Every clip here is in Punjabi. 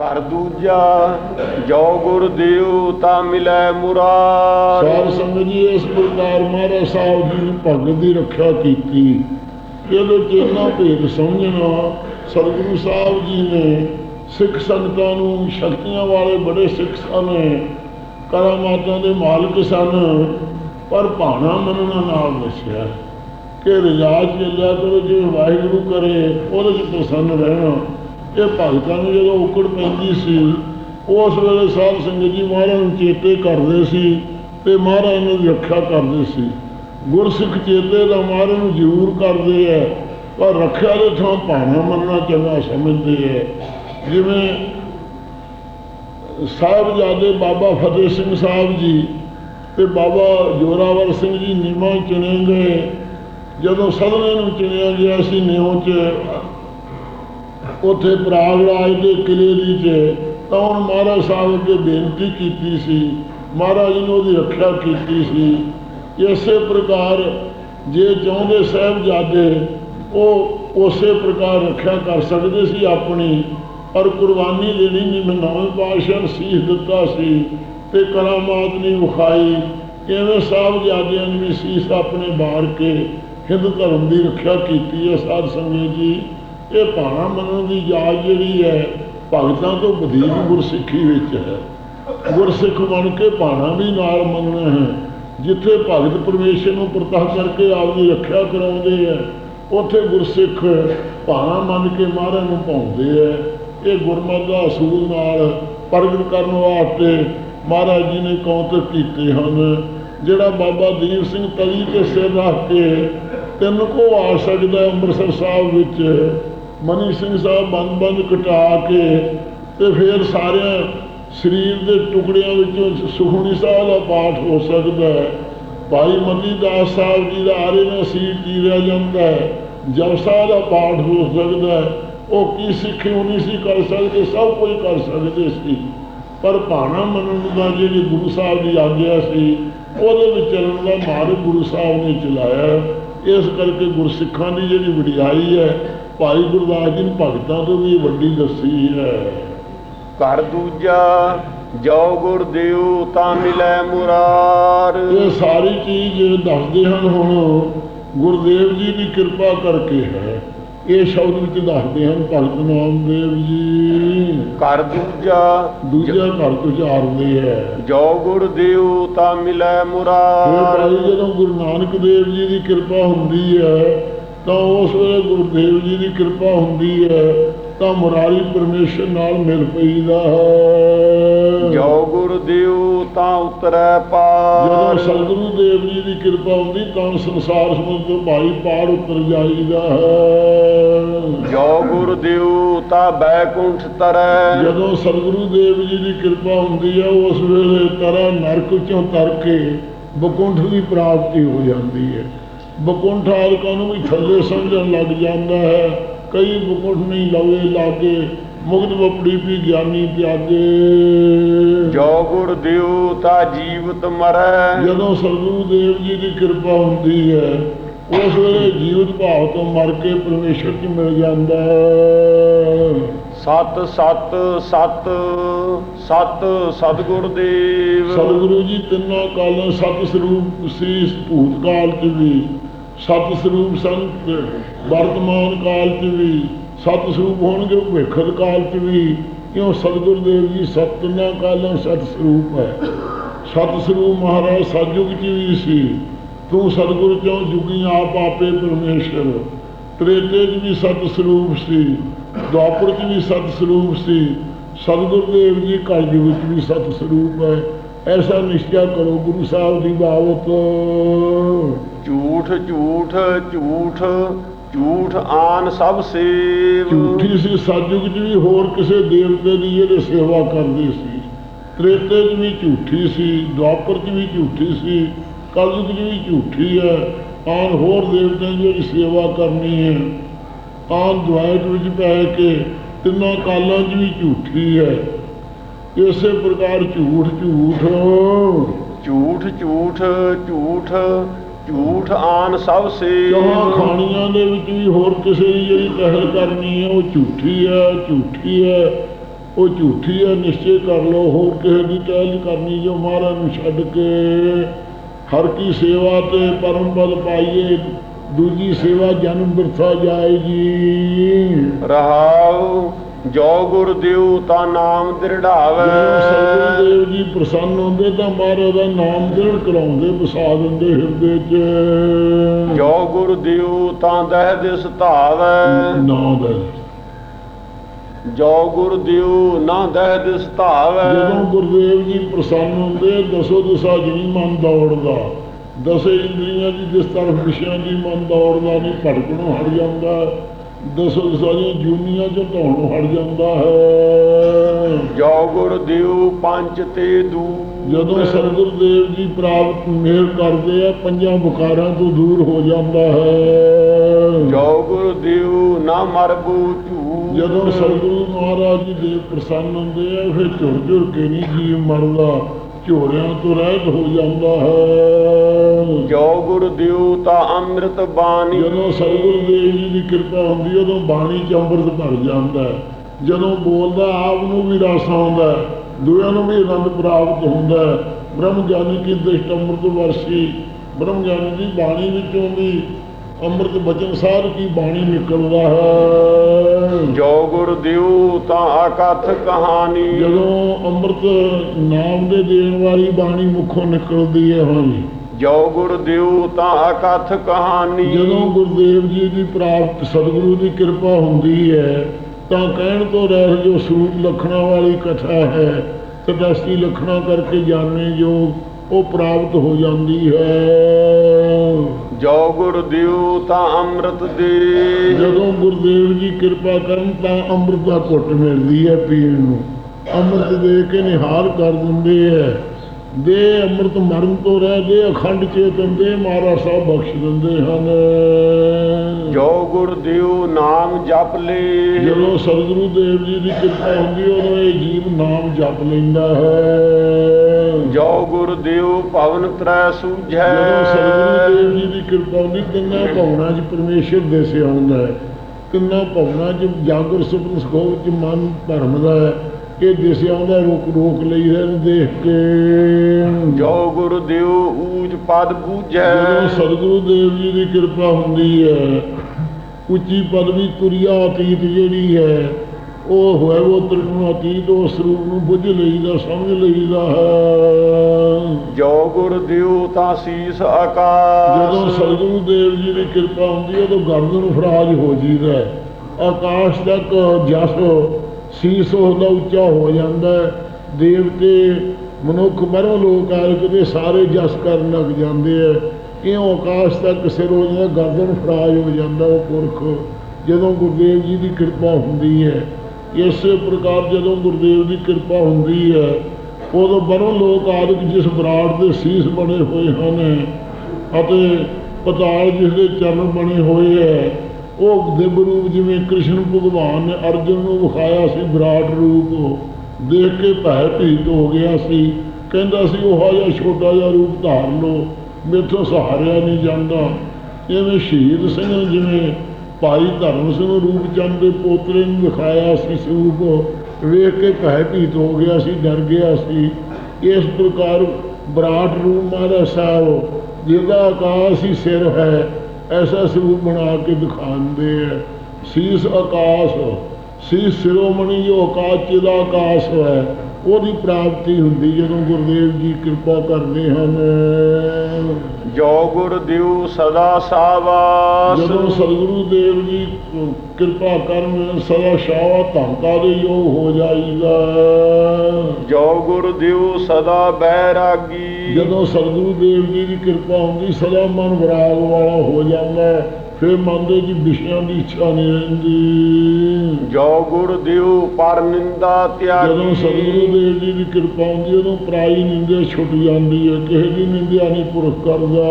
ਘਰ ਦੂਜਾ, ਜੋ ਗੁਰ ਦਿਉ ਤਾਂ ਮਿਲੈ ਮੁਰਾਰ ਸਾਧ ਸੰਗਤ ਜੀ, ਇਸ ਪ੍ਰਕਾਰ ਮਹਾਰਾਜ ਸਾਹਿਬ ਜੀ ਨੇ ਭਗਤ ਦੀ ਰੱਖਿਆ ਕੀਤੀ। ਇਹਦੇ ਚ ਭੇਦ ਸਮਝਣਾ, ਸਤਿਗੁਰੂ ਸਾਹਿਬ ਜੀ ਨੇ ਸਿੱਖ ਸੰਗਤਾਂ ਨੂੰ ਸ਼ਕਤੀਆਂ ਵਾਲੇ ਬੜੇ ਸਿੱਖ ਸਨ, ਕਰਾਮਾਤਾਂ ਦੇ ਮਾਲਕ ਸਨ, ਪਰ ਭਾਣਾ ਮੰਨਣਾ ਨਾਲ ਦੱਸਿਆ ਕਿ ਰਜਾ ਚੱਲਿਆ ਕਰੋ, ਜਿਵੇਂ ਵਾਹਿਗੁਰੂ ਕਰੇ, ਉਹਦੇ ਚ ਪ੍ਰਸੰਨ ਰਹਿਣਾ। ਇਹ ਭਗਤਾਂ ਨੂੰ ਜਦੋਂ ਉਕੜ ਪੈਂਦੀ ਸੀ, ਉਸ ਵੇਲੇ ਸਾਧ ਸੰਗਤ ਜੀ ਮਹਾਰਾਜ ਨੂੰ ਚੇਤੇ ਕਰਦੇ ਸੀ ਤੇ ਮਹਾਰਾਜ ਨੂੰ ਰੱਖਿਆ ਕਰਦੇ ਸੀ। ਗੁਰਸਿੱਖ ਚੇਤੇ ਦਾ ਮਹਾਰਾਜ ਨੂੰ ਜ਼ਰੂਰ ਕਰਦੇ ਐ ਪਰ ਰੱਖਿਆ ਦੇ ਥਾਂ ਭਾਣਾ ਮੰਨਣਾ ਚੰਗਾ ਸਮਝਦੇ ਐ ਜਿਵੇਂ ਸਾਹਿਬਜ਼ਾਦੇ ਬਾਬਾ ਫਤਿਹ ਸਿੰਘ ਸਾਹਿਬ ਜੀ ਤੇ ਬਾਬਾ ਜੋਰਾਵਰ ਸਿੰਘ ਜੀ ਨਿਮਾ ਚੁਣੇ ਗਏ। ਜਦੋਂ ਸਦਨੇ ਨੂੰ ਚੁਣਿਆ ਗਿਆ ਸੀ ਨਿਉ ਚ ਉੱਥੇ ਪ੍ਰਾਗਰਾਜ ਦੇ ਕਿਲੇ ਦੀ ਚ ਤਾਂ ਹੁਣ ਮਹਾਰਾਜ ਸਾਹਿਬ ਅੱਗੇ ਬੇਨਤੀ ਕੀਤੀ ਸੀ, ਮਹਾਰਾਜ ਨੇ ਉਹਦੀ ਰੱਖਿਆ ਕੀਤੀ ਸੀ। ਇਸੇ ਪ੍ਰਕਾਰ ਜੇ ਚਾਹੁੰਦੇ ਸਾਹਿਬਜ਼ਾਦੇ ਉਹ ਉਸੇ ਪ੍ਰਕਾਰ ਰੱਖਿਆ ਕਰ ਸਕਦੇ ਸੀ ਆਪਣੀ, ਪਰ ਕੁਰਬਾਨੀ ਦੇਣੀ ਨਹੀਂ, ਮੈਂ ਨਵੇਂ ਪਾਤਸ਼ਾਹ ਨੇ ਸੀਸ ਦਿੱਤਾ ਸੀ ਤੇ ਕਰਾਮਾਤ ਨਹੀਂ ਵਿਖਾਈ। ਕਿਵੇਂ ਸਾਹਿਬਜ਼ਾਦਿਆਂ ਨੇ ਵੀ ਸੀਸ ਆਪਣੇ ਬਾਰ ਕੇ ਹਿੰਦੂ ਧਰਮ ਦੀ ਰੱਖਿਆ ਕੀਤੀ ਹੈ ਸਾਧ ਸੰਗਤ ਜੀ। ਇਹ ਭਾਣਾ ਮੰਨਣ ਦੀ ਯਾਦ ਜਿਹੜੀ ਹੈ, ਭਗਤਾਂ ਤੋਂ ਵਧੇਰੇ ਗੁਰਸਿੱਖੀ ਵਿੱਚ ਹੈ। ਗੁਰਸਿੱਖ ਬਣ ਕੇ ਭਾਣਾ ਵੀ ਨਾਲ ਮੰਨਣਾ ਹੈ। ਜਿੱਥੇ ਭਗਤ ਪਰਮੇਸ਼ਰ ਨੂੰ ਪ੍ਰਤੱਖ ਕਰਕੇ ਆਪਦੀ ਰੱਖਿਆ ਕਰਾਉਂਦੇ ਹੈ, ਉੱਥੇ ਗੁਰਸਿੱਖ ਭਾਣਾ ਮੰਨ ਕੇ ਮਹਾਰਾਜ ਨੂੰ ਪਾਉਂਦੇ ਹੈ। ਇਹ ਗੁਰਮਤਿ ਦਾ ਅਸੂਲ ਨਾਲ ਪ੍ਰਗਟ ਕਰਨ ਵਾਸਤੇ ਮਹਾਰਾਜ ਜੀ ਨੇ ਕੌਤਕ ਕੀਤੇ ਹਨ। ਜਿਹੜਾ ਬਾਬਾ ਦੀਪ ਸਿੰਘ ਤਲੀ ਤੇ ਸਿਰ ਰੱਖ ਕੇ ਤਿੰਨ ਕੋ ਆ ਸਕਦਾ ਅੰਮ੍ਰਿਤਸਰ ਸਾਹਿਬ ਵਿੱਚ ਮਨੀ ਸਿੰਘ ਸਾਹਿਬ ਬੰਦ ਬੰਦ ਕਟਾ ਕੇ ਤੇ ਫਿਰ ਸਾਰਿਆਂ ਸਰੀਰ ਦੇ ਟੁਕੜਿਆਂ ਵਿੱਚੋਂ ਸੁਖਮਨੀ ਸਾਹਿਬ ਦਾ ਪਾਠ ਹੋ ਸਕਦਾ ਹੈ। ਭਾਈ ਮਤੀ ਦਾਸ ਸਾਹਿਬ ਜੀ ਦਾ ਆਰੇ ਨਾਲ ਸੀਰ ਚੀਰਿਆ ਜਾਂਦਾ ਹੈ। ਜਪਸਾ ਦਾ ਪਾਠ ਹੋ ਸਕਦਾ ਹੈ। ਉਹ ਕੀ ਸਿੱਖੇ ਉਹ ਸੀ ਕਰ ਸਕਦੇ, ਸਭ ਕੁਝ ਕਰ ਸਕਦੇ ਸੀ। ਪਰ ਭਾਣਾ ਮੰਨਣ ਦਾ ਜਿਹੜੀ ਗੁਰੂ ਸਾਹਿਬ ਦੀ ਆਗਿਆ ਸੀ, ਉਹਦੇ ਵਿਚਰਨ ਦਾ ਮਾਰਗ ਗੁਰੂ ਸਾਹਿਬ ਨੇ ਚਲਾਇਆ। ਇਸ ਕਰਕੇ ਗੁਰਸਿੱਖਾਂ ਦੀ ਜਿਹੜੀ ਵਡਿਆਈ ਹੈ ਭਾਈ ਗੁਰਦਾਸ ਜੀ ਨੇ ਭਗਤਾਂ ਤੋਂ ਵੀ ਵੱਡੀ ਦੱਸੀ ਹੈ। ਘਰ ਦੂਜਾ ਜੋ ਗੁਰ ਦਿਉ ਤਾਂ ਮਿਲੈ ਮੁਰਾਰ। ਇਹ ਸਾਰੀ ਚੀਜ਼ ਦੱਸਦੇ ਹਨ ਹੁਣ ਗੁਰਦੇਵ ਜੀ ਦੀ ਕਿਰਪਾ ਕਰਕੇ ਹੈ। ਇਹ ਸ਼ਬਦ ਵਿੱਚ ਦੱਸਦੇ ਹਨ ਭਗਤ ਨਾਮਦੇਵ ਜੀ। ਘਰ ਦੂਜਾ ਦੂਜਾ ਘਰ ਤੋਂ ਚਾਰਦੇ ਹੈ। ਜੋ ਗੁਰ ਦਿਉ ਤਾਂ ਮਿਲੈ ਮੁਰਾਰ। ਭਾਈ ਜਦੋਂ ਗੁਰੂ ਨਾਨਕ ਦੇਵ ਜੀ ਦੀ ਕਿਰਪਾ ਹੁੰਦੀ ਹੈ ਤਾਂ ਉਸ ਵੇਲੇ ਗੁਰਦੇਵ ਜੀ ਦੀ ਕਿਰਪਾ ਹੁੰਦੀ ਹੈ ਤਾਂ ਮੁਰਾਰੀ ਪਰਮੇਸ਼ਰ ਨਾਲ ਮਿਲ ਪਈਦਾ ਹੈ। ਜੋ ਗੁਰ ਦਿਉ ਤਾਂ ਉਤਰੈ ਜਦੋਂ ਪਾਰ ਸਤਿਗੁਰੂ ਦੇਵ ਜੀ ਦੀ ਕਿਰਪਾ ਹੁੰਦੀ ਤਾਂ ਸੰਸਾਰ ਸਮੁੰਦਰ ਤੋਂ ਭਾਈ ਪਾਰ ਉਤਰ ਜਾਈਦਾ ਹੈ। ਜੋ ਗੁਰ ਦਿਉ ਤਾਂ ਬੈਕੁੰਠ ਤਰੈ। ਜਦੋਂ ਸਤਿਗੁਰੂ ਦੇਵ ਜੀ ਦੀ ਕਿਰਪਾ ਹੁੰਦੀ ਹੈ ਉਸ ਵੇਲੇ ਤਰਾ ਨਰਕ ਚੋਂ ਤਰ ਕੇ ਬਕੁੰਠ ਦੀ ਪ੍ਰਾਪਤੀ ਹੋ ਜਾਂਦੀ ਹੈ। ਬਕੁੰਠ ਆਦਿਕਾਂ ਨੂੰ ਵੀ ਥੱਲੇ ਸਮਝਣ ਲੱਗ ਜਾਂਦਾ ਹੈ। ਕਈ ਬਕੁੰਠ ਨਹੀਂ ਲਵੇ ਲਾਗੇ ਮੁਕਤ ਬਪੜੀ ਵੀ ਗਿਆਨੀ ਤਿਆਗੇ ਜੋ ਗੁਰ ਦਿਉ ਤਾਂ ਜੀਵਤ ਮਰੈ। ਜਦੋਂ ਸਤਿਗੁਰੂ ਦੇਵ ਜੀ ਦੀ ਕਿਰਪਾ ਹੁੰਦੀ ਹੈ ਉਸ ਵੇਲੇ ਜੀਵਤ ਭਾਵ ਤੋਂ ਮਰ ਕੇ ਪਰਮੇਸ਼ਰ ਚ ਮਿਲ ਜਾਂਦਾ ਹੈ। ਸਤ ਸਤ ਸਤ ਸਤ ਸਤਗੁਰ ਦੇਵ। ਸਤਿਗੁਰੂ ਜੀ, ਤਿੰਨਾਂ ਕਾਲਾਂ ਸਤ ਸਰੂਪ ਸੀ ਭੂਤ ਕਾਲ ਚ ਵੀ ਸਤ ਸਰੂਪ ਸੰਤ, ਵਰਤਮਾਨ ਕਾਲ ਚ ਵੀ ਸਤ ਸਰੂਪ ਹੋਣਗੇ ਭਵਿੱਖਤ ਕਾਲ ਚ ਵੀ ਕਿਉਂ ਸਤਿਗੁਰੂ ਦੇਵ ਜੀ, ਸਤ ਤਿੰਨਾਂ ਕਾਲਾਂ ਸਤ ਸਰੂਪ ਹੈ। ਸਤ ਸਰੂਪ ਮਹਾਰਾਜ ਸਤਜੁਗ ਚ ਵੀ ਸੀ। ਤੂੰ ਸਤਿਗੁਰ ਚੋਂ ਜੁਗੀ ਆਪ ਆਪੇ ਪਰਮੇਸ਼ਰ? ਤ੍ਰੇਤੇ ਚ ਵੀ ਸਤ ਸਰੂਪ ਸੀ। ਦੁਆਪਰ ਚ ਵੀ ਸਤ ਸਰੂਪ ਸੀ। ਸਤਿਗੁਰੂ ਦੇਵ ਜੀ ਕਲਯੁਗ ਵਿੱਚ ਵੀ ਸਤ ਸਰੂਪ ਹੈ। ਐਸਾ ਨਿਸ਼ਚਾ ਕਰੋ ਗੁਰੂ ਸਾਹਿਬ ਦੀ ਬਾਬਤ ਝੂਠ ਝੂਠ ਝੂਠ ਝੂਠ ਆਨ ਸਭ ਸੇਵ। ਝੂਠੀ ਸੀ ਸਤਜੁਗ ਚ ਵੀ ਹੋਰ ਕਿਸੇ ਦੇਵਤੇ ਦੀ ਜਿਹੜੇ ਸੇਵਾ ਕਰਦੇ ਸੀ। ਤ੍ਰੇਤੇ ਚ ਵੀ ਝੂਠੀ ਸੀ ਦੁਆਪਰ ਚ ਵੀ ਝੂਠੀ ਸੀ ਕਲਯੁਗ ਚ ਵੀ ਝੂਠੀ ਹੈ। ਆਨ ਹੋਰ ਦੇਵਤਿਆਂ ਦੀ ਜਿਹੜੀ ਸੇਵਾ ਕਰਨੀ ਹੈ। ਆਨ ਦੁਆਇਤ ਵਿੱਚ ਪੈ ਕੇ ਤਿੰਨਾਂ ਕਾਲਾਂ ਚ ਵੀ ਝੂਠੀ ਹੈ। ਇਸੇ ਪ੍ਰਕਾਰ ਝੂਠ ਝੂਠ। ਝੂਠ ਝੂਠ ਝੂਠ ਝੂਠ ਆਨ ਸਭ ਸੇਵ ਜਹਾਂ ਖਾਣੀਆਂ ਦੇ ਵਿੱਚ ਵੀ ਹੋਰ ਕਿਸੇ ਦੀ ਜਿਹੜੀ ਕਹਿਰ ਕਰਨੀ ਹੈ ਉਹ ਝੂਠੀ ਹੈ ਝੂਠੀ ਹੈ। ਉਹ ਝੂਠੀ ਹੈ ਨਿਸ਼ਚੈ ਕਰ ਲਓ ਹੋਰ ਕਿਸੇ ਦੀ ਨਹੀਂ ਕਰਨੀ ਜੋ ਮਹਾਰਾਜ ਨੂੰ ਛੱਡ ਕੇ ਹਰ ਕੀ ਸੇਵਾ ਤੇ ਪਰਮ ਪਦ ਪਾਈਏ। ਦੂਜੀ ਸੇਵਾ ਜਨਮ ਬਿਰਥਾ ਜਾਏਗੀ। ਰਹਾਉ ਜੋ ਗੁਰ ਦਿਉ ਤਾ ਨਾਮ ਜਦੋਂ ਦ੍ਰਿੜਾਵੇ ਸਤਿਗੁਰੂ ਦੇਵ ਜੀ ਪ੍ਰਸੰਨ ਹੁੰਦੇ ਤਾਂ ਮਹਾਰਾਜ ਦਾ ਨਾਮ ਦ੍ਰਿੜ ਕਰਾਉਂਦੇ ਵਸਾ ਦਿੰਦੇ ਹਿਰਦੇ 'ਚ। ਜੋ ਗੁਰ ਦਿਉ ਤਾਂ ਦਹਿ ਦਿਸ ਧਾਵੈ। ਨਾਂ ਦਾ ਜੋ ਗੁਰ ਦਿਉ ਨਾ ਦਹਿ ਦਿਸ ਜਦੋਂ ਧਾਵੈ ਗੁਰਦੇਵ ਜੀ ਪ੍ਰਸੰਨ ਹੁੰਦੇ ਦਸੋ ਦਸਾ ਜੀ ਮਨ ਦੌੜਦਾ। ਦਸੇ ਇੰਦਰੀਆਂ ਦੀ ਜਿਸ ਤਰਫ ਵਿਸ਼ਿਆਂ ਦੀ ਮਨ ਦੌੜਦਾ ਨਹੀਂ ਭਟਕਣੋਂ ਹਟ ਜਾਂਦਾ ਦਸੋ ਦੀਆਂ ਜੂਨੀਆਂ ਚੋਂ ਧੌਣੋਂ ਹਟ ਜਾਂਦਾ ਹੈ। ਜੋ ਗੁਰ ਦਿਉ ਪੰਚ ਤੇ ਦੂ। ਜਦੋਂ ਸਤਿਗੁਰੂ ਦੇਵ ਜੀ ਪ੍ਰਾਪਤ ਮੇਲ ਕਰਦੇ ਆ ਪੰਜਾਂ ਬੁਖਾਰਾਂ ਤੋਂ ਦੂਰ ਹੋ ਜਾਂਦਾ ਹੈ। ਜੋ ਗੁਰ ਦਿਉ ਨਾ ਮਰਬੂ ਝੂ ਜਦੋਂ ਸਤਿਗੁਰੂ ਮਹਾਰਾਜ ਜੀ ਦੇ ਪ੍ਰਸੰਨ ਹੁੰਦੇ ਆ ਫਿਰ ਝੁਰ ਝੁਰ ਕੇ ਨਹੀਂ ਜੀਵ ਮਰਦਾ। ਝੋਰਿਆਂ ਤੋਂ ਰਹਿਤ ਹੋ ਜਾਂਦਾ ਹੈ ਜੋ ਗੁਰ ਦਿਉ ਤਾ ਅੰਮ੍ਰਿਤ ਬਾਣੀ ਜਦੋਂ ਸਤਿਗੁਰੂ ਦੇਵ ਜੀ ਦੀ ਕਿਰਪਾ ਹੁੰਦੀ ਹੈ, ਉਦੋਂ ਬਾਣੀ ਚ ਅੰਮ੍ਰਿਤ ਭਰ ਜਾਂਦਾ ਹੈ। ਜਦੋਂ ਬੋਲਦਾ ਆਪ ਨੂੰ ਵੀ ਰਸ ਆਉਂਦਾ ਦੂਜਿਆਂ ਨੂੰ ਵੀ ਆਨੰਦ ਪ੍ਰਾਪਤ ਹੁੰਦਾ ਹੈ। ਬ੍ਰਹਮ ਗਿਆਨੀ ਕੀ ਦ੍ਰਿਸ਼ਟ ਅੰਮ੍ਰਿਤ ਵਰਸੀ ਬ੍ਰਹਮ ਗਿਆਨੀ ਦੀ ਬਾਣੀ ਵਿੱਚੋਂ ਵੀ ਅੰਮ੍ਰਿਤ ਬਚਨ ਸਾਰ ਕੀ ਬਾਣੀ ਨਿਕਲਦਾ ਹੈ। ਜੋ ਗੁਰ ਦਿਉ ਤਾਂ ਅਕਥ ਕਹਾਣੀ। ਜਦੋਂ ਅੰਮ੍ਰਿਤ ਨਾਮ ਦੇ ਦੇਣ ਵਾਲੀ ਬਾਣੀ ਮੁਖੋਂ ਨਿਕਲਦੀ ਹੈ ਹਾਂਜੀ ਜੋ ਗੁਰ ਦਿਉ ਤਾਂ ਅਕਥ ਕਹਾਣੀ। ਜਦੋਂ ਗੁਰਦੇਵ ਜੀ ਦੀ ਪ੍ਰਾਪਤ ਸਤਿਗੁਰੂ ਦੀ ਕਿਰਪਾ ਹੁੰਦੀ ਹੈ ਤਾਂ ਕਹਿਣ ਤੋਂ ਰਹਿ ਜੋ ਸਰੂਪ ਲਖਣਾ ਵਾਲੀ ਕਥਾ ਹੈ। ਤਦਸਤੀ ਲਖਣਾ ਕਰਕੇ ਜਾਣੇ ਜੋ ਉਹ ਪ੍ਰਾਪਤ ਹੋ ਜਾਂਦੀ ਹੈ। ਜੋ ਗੁਰ ਦਿਉ ਤਾਂ ਅੰਮ੍ਰਿਤ ਦੇ। ਜਦੋਂ ਗੁਰਦੇਵ ਜੀ ਕਿਰਪਾ ਕਰਨ ਤਾਂ ਅੰਮ੍ਰਿਤ ਦਾ ਘੁੱਟ ਮਿਲਦੀ ਹੈ ਪੀਣ ਨੂੰ। ਅੰਮ੍ਰਿਤ ਦੇ ਕੇ ਨਿਹਾਲ ਕਰ ਦਿੰਦੇ ਹੈ। ਦੇ ਅੰਮ੍ਰਿਤ ਮਰਨ ਤੋਂ ਰਹਿ ਦੇ ਅਖੰਡ ਚੇਤਨ ਦੇ ਮਹਾਰਾਜ ਸਾਹਿਬ ਬਖਸ਼ ਦਿੰਦੇ ਹਨ। ਜੋ ਗੁਰ ਦਿਉ ਨਾਮ ਜਪ ਲੈ। ਜਦੋਂ ਸਤਿਗੁਰੂ ਦੇਵ ਜੀ ਦੀ ਕਿਰਪਾ ਹੁੰਦੀ ਉਦੋਂ ਇਹ ਜੀਵ ਨਾਮ ਜਪ ਲੈਂਦਾ ਹੈ। ਜੋ ਗੁਰ ਦਿਉ ਭਵਨ ਤਰੈ ਸੂਝੈ। ਜਦੋਂ ਸਤਿਗੁਰੂ ਦੇਵ ਜੀ ਦੀ ਕਿਰਪਾ ਹੁੰਦੀ ਤਿੰਨਾਂ ਭਵਨਾਂ 'ਚ ਪਰਮੇਸ਼ਰ ਦਿਸਿਆ ਹੁੰਦਾ ਹੈ। ਤਿੰਨਾਂ ਭਵਨਾਂ 'ਚ ਜਾਗਰ ਸੁਪਨ ਸਕੋਪ 'ਚ ਮਨ ਧਰਮਦਾ ਹੈ। ਇਹ ਦਿਸਿਆ ਹੁੰਦਾ ਰੋਕ ਰੋਕ ਲਈ ਰਹਿਣ ਦੇਖ ਕੇ। ਜੋ ਗੁਰ ਦਿਉ ਊਜ ਪਦ ਜਦੋਂ ਸਤਿਗੁਰੂ ਦੇਵ ਜੀ ਦੀ ਕਿਰਪਾ ਹੁੰਦੀ ਹੈ ਉੱਚੀ ਪਦਵੀ ਤੁਰਿਆ ਅਤੀਤ ਜਿਹੜੀ ਹੈ ਉਹ ਹੋਏ ਉਹ ਤ੍ਰਿਗੁਣ ਅਤੀਤ ਉਸ ਰੂਪ ਨੂੰ ਬੁੱਝ ਲਈਦਾ ਸਮਝ ਲਈਦਾ ਹੈ। ਗੁਰ ਦਿਉ ਤਾਂ ਸੀਸ ਆਕਾਸ਼। ਜਦੋਂ ਸਤਿਗੁਰੂ ਦੇਵ ਜੀ ਦੀ ਕਿਰਪਾ ਹੁੰਦੀ ਹੈ ਤਾਂ ਗਰਦਨ ਫਰਾਜ ਹੋ ਜੀਦਾ ਆਕਾਸ਼ ਤੱਕ ਜਸ ਸੀਸ ਉਹਦਾ ਉੱਚਾ ਹੋ ਜਾਂਦਾ ਦੇਵਤੇ, ਮਨੁੱਖ ਮਰੋ ਲੋਕ ਆਲਕ ਦੇ ਸਾਰੇ ਜਸ ਕਰਨ ਲੱਗ ਜਾਂਦੇ ਹੈ। ਕਿਉਂ ਆਕਾਸ਼ ਤੱਕ ਸਿਰ ਹੋ ਜਾਂਦਾ ਗਰਦਨ ਫਰਾਜ ਹੋ ਜਾਂਦਾ ਉਹ ਪੁਰਖ? ਜਦੋਂ ਗੁਰਦੇਵ ਜੀ ਦੀ ਕਿਰਪਾ ਹੁੰਦੀ ਹੈ, ਇਸੇ ਪ੍ਰਕਾਰ ਜਦੋਂ ਗੁਰਦੇਵ ਦੀ ਕਿਰਪਾ ਹੁੰਦੀ ਹੈ ਉਦੋਂ ਬਰੋਂ ਲੋਕ ਆਦਿਕ ਜਿਸ ਬਰਾੜ ਦੇ ਸੀਸ ਬਣੇ ਹੋਏ ਹਨ ਅਤੇ ਪਤਾਲ ਜਿਸ ਦੇ ਚਰਨ ਬਣੇ ਹੋਏ ਹੈ ਉਹ ਦਿਵ ਰੂਪ ਜਿਵੇਂ ਕ੍ਰਿਸ਼ਨ ਭਗਵਾਨ ਨੇ ਅਰਜੁਨ ਨੂੰ ਵਿਖਾਇਆ ਸੀ ਵਿਰਾਟ ਰੂਪ। ਦੇਖ ਕੇ ਭੈ ਭੀਤ ਹੋ ਗਿਆ ਸੀ। ਕਹਿੰਦਾ ਸੀ, ਉਹ ਜਿਹਾ ਛੋਟਾ ਜਿਹਾ ਰੂਪ ਧਾਰ ਲਓ, ਮੇਥੋਂ ਸਹਾਰਿਆ ਨਹੀਂ ਜਾਂਦਾ। ਐਵੇਂ ਸ਼ਹੀਦ ਸਿੰਘ ਜਿਵੇਂ ਭਾਈ ਧਰਮ ਸਿੰਘ ਰੂਪ ਚੰਦ ਦੇ ਪੋਤਰੇ ਨੂੰ ਵਿਖਾਇਆ ਸੀ ਸਰੂਪ। ਵੇਖ ਕੇ ਭੈ ਭੀਤ ਹੋ ਗਿਆ ਸੀ, ਡਰ ਗਿਆ ਸੀ। ਇਸ ਪ੍ਰਕਾਰ ਬਰਾਟ ਰੂਪ ਮਹਾਰਾਜ ਸਾਹਿਬ, ਜਿਹਦਾ ਆਕਾਸ਼ ਹੀ ਸਿਰ ਹੈ, ਐਸਾ ਸਰੂਪ ਬਣਾ ਕੇ ਦਿਖਾਉਂਦੇ ਹੈ ਸੀਸ ਆਕਾਸ਼, ਸੀਸ ਸਿਰੋਮਣੀ ਜੋ ਆਕਾਸ਼ ਚ ਦਾ ਆਕਾਸ਼ ਹੈ। ਉਹਦੀ ਪ੍ਰਾਪਤੀ ਹੁੰਦੀ ਜਦੋਂ ਗੁਰਦੇਵ ਜੀ ਕਿਰਪਾ ਕਰਦੇ ਹਨ। ਜੋ ਗੁਰ ਦਿਉ ਸਦਾ ਸਾਵਾਸ। ਜਦੋਂ ਸਤਿਗੁਰੂ ਦੇਵ ਜੀ ਕਿਰਪਾ ਕਰਨ ਸਦਾ ਸ਼ਾਵਾ ਧੰਤਾ ਦੇ ਯੋਗ ਹੋ ਜਾਈਦਾ। ਜੋ ਗੁਰ ਦਿਉ ਸਦਾ ਬੈਰਾਗੀ। ਜਦੋਂ ਸਤਿਗੁਰੂ ਦੇਵ ਜੀ ਦੀ ਕਿਰਪਾ ਹੁੰਦੀ ਸਦਾ ਮਨ ਵਿਰਾਗ ਵਾਲਾ ਹੋ ਜਾਂਦਾ। ਫਿਰ ਮਨ ਦੇ ਜੀ ਵਿਸ਼ਿਆਂ ਦੀ ਇੱਛਾ ਨਹੀਂ ਰਹਿੰਦੀ। ਜੋ ਗੁਰ ਦਿਉ ਪਰ ਨਿੰਦਾ ਜਦੋਂ ਸਤਿਗੁਰੂ ਤਿਆਗੀ ਦੇਵ ਜੀ ਦੀ ਕਿਰਪਾ ਹੁੰਦੀ ਉਦੋਂ ਪਰਾਈ ਨਿੰਦਿਆ ਛੁੱਟ ਜਾਂਦੀ ਹੈ ਕਿਸੇ ਦੀ ਨਿੰਦਿਆ ਨਹੀਂ ਪੁਰਖ ਕਰਦਾ।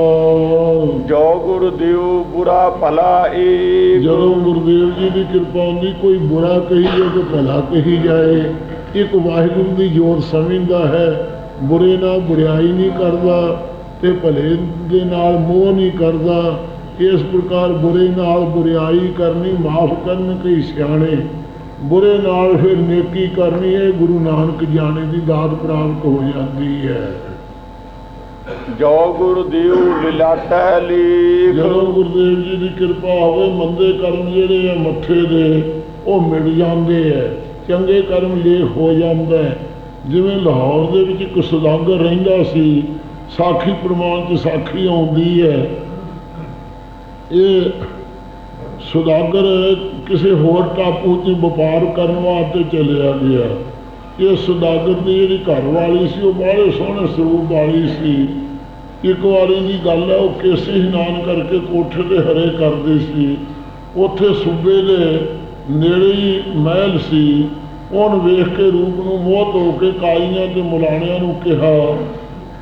ਜੋ ਗੁਰ ਦਿਉ ਬੁਰਾ ਭਲਾ ਏਕ ਜਦੋਂ ਗੁਰਦੇਵ ਜੀ ਦੀ ਕਿਰਪਾ ਹੁੰਦੀ ਕੋਈ ਬੁਰਾ ਕਹੀ ਜਾਏ ਕੋਈ ਭਲਾ ਕਹੀ ਜਾਏ। ਇੱਕ ਵਾਹਿਗੁਰੂ ਦੀ ਜੋਤ ਸਮਝਦਾ ਹੈ ਬੁਰੇ ਨਾਲ ਬੁਰਾਈ ਨਹੀਂ ਕਰਦਾ ਤੇ ਭਲੇ ਦੇ ਨਾਲ ਮੋਹ ਨਹੀਂ ਕਰਦਾ। ਇਸ ਪ੍ਰਕਾਰ ਬੁਰੇ ਨਾਲ ਬੁਰਾਈ ਕਰਨੀ ਮਾਫ ਕਰਨ ਕਈ ਸਿਆਣੇ। ਬੁਰੇ ਨਾਲ ਫਿਰ ਨੇਕੀ ਕਰਨੀ ਹੈ ਗੁਰੂ ਨਾਨਕ ਗਿਆਨੀ ਦੀ ਦਾਤ ਪ੍ਰਾਪਤ ਹੋ ਜਾਂਦੀ ਹੈ। ਜੋ ਗੁਰ ਦਿਉ ਲਿਲਾਟੈ ਲੀਖ ਜਦੋਂ ਗੁਰਦੇਵ ਜੀ ਦੀ ਕਿਰਪਾ ਹੋਵੇ ਮੰਦੇ ਕਰਮ ਜਿਹੜੇ ਆ ਮੱਥੇ ਦੇ ਉਹ ਮਿਟ ਜਾਂਦੇ ਆ। ਚੰਗੇ ਕਰਮ ਲੇਖ ਹੋ ਜਾਂਦਾ। ਜਿਵੇਂ ਲਾਹੌਰ ਦੇ ਵਿੱਚ ਇੱਕ ਸੁਦਾਗਰ ਰਹਿੰਦਾ ਸੀ ਸਾਖੀ ਪ੍ਰਮਾਣ ਚ ਸਾਖੀ ਆਉਂਦੀ ਹੈ। ਇਹ ਸੁਦਾਗਰ ਕਿਸੇ ਹੋਰ ਟਾਪੂ 'ਚ ਵਪਾਰ ਕਰਨ ਵਾਸਤੇ ਚਲਿਆ ਗਿਆ। ਇਹ ਸੁਦਾਗਰ ਦੀ ਜਿਹੜੀ ਘਰ ਵਾਲੀ ਸੀ, ਉਹ ਬਾਹਲੇ ਸੋਹਣੇ ਸਰੂਪ ਵਾਲੀ ਸੀ। ਇੱਕ ਵਾਰੀ ਦੀ ਗੱਲ ਹੈ, ਉਹ ਕੇਸੀ ਇਸ਼ਨਾਨ ਕਰਕੇ ਕੋਠੇ ਦੇ ਹਰੇ ਕਰਦੇ ਸੀ। ਉੱਥੇ ਸੂਬੇ ਦੇ ਨੇੜੇ ਹੀ ਮਹਿਲ ਸੀ। ਉਹਨ ਵੇਖ ਕੇ ਰੂਪ ਨੂੰ ਮੋਹ ਹੋ ਕੇ ਕਾਲੀਆਂ ਤੇ ਮੁਲਾਣਿਆਂ ਨੂੰ ਕਿਹਾ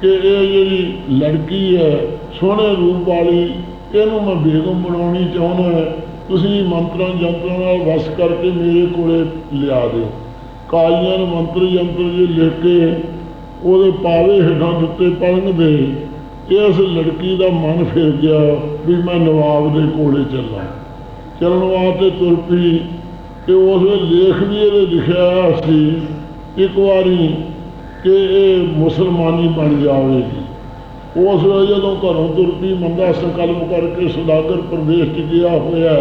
ਕਿ ਇਹ ਜਿਹੜੀ ਲੜਕੀ ਹੈ, ਸੋਹਣੇ ਰੂਪ ਵਾਲੀ ਇਹਨੂੰ ਮੈਂ ਬੇਗਮ ਬਣਾਉਣੀ ਚਾਹੁੰਦਾ ਤੁਸੀਂ ਮੰਤਰਾਂ ਜੰਤਰਾਂ ਨਾਲ ਵਸ ਕਰਕੇ ਮੇਰੇ ਕੋਲੇ ਲਿਆ ਦਿਓ। ਕਾਲੀਆਂ ਨੇ ਮੰਤਰ ਜੰਤਰ ਜੇ ਲਿਖ ਕੇ ਉਹਦੇ ਪਾਵੇ ਹੇਠਾਂ ਦਿੱਤੇ ਪਲੰਗ ਦੇ ਇਸ ਲੜਕੀ ਦਾ ਮਨ ਫਿਰ ਗਿਆ ਵੀ ਮੈਂ ਨਵਾਬ ਦੇ ਕੋਲੇ ਚੱਲਾਂ। ਚੱਲਣ ਵਾਸਤੇ ਤੁਰ ਪਈ ਕਿ ਉਸ ਲੇਖ ਵੀ ਇਹਦੇ ਲਿਖਿਆ ਹੋਇਆ ਸੀ, ਇੱਕ ਵਾਰੀ ਕਿ ਇਹ ਮੁਸਲਮਾਨੀ ਬਣ ਜਾਵੇਗੀ। ਉਸ ਵੇਲੇ ਜਦੋਂ ਘਰੋਂ ਤੁਰ ਪਈ ਮੰਦਾ ਸੰਕਲਪ ਕਰਕੇ ਸੁਦਾਗਰ ਪ੍ਰਦੇਸ਼ 'ਚ ਗਿਆ ਹੋਇਆ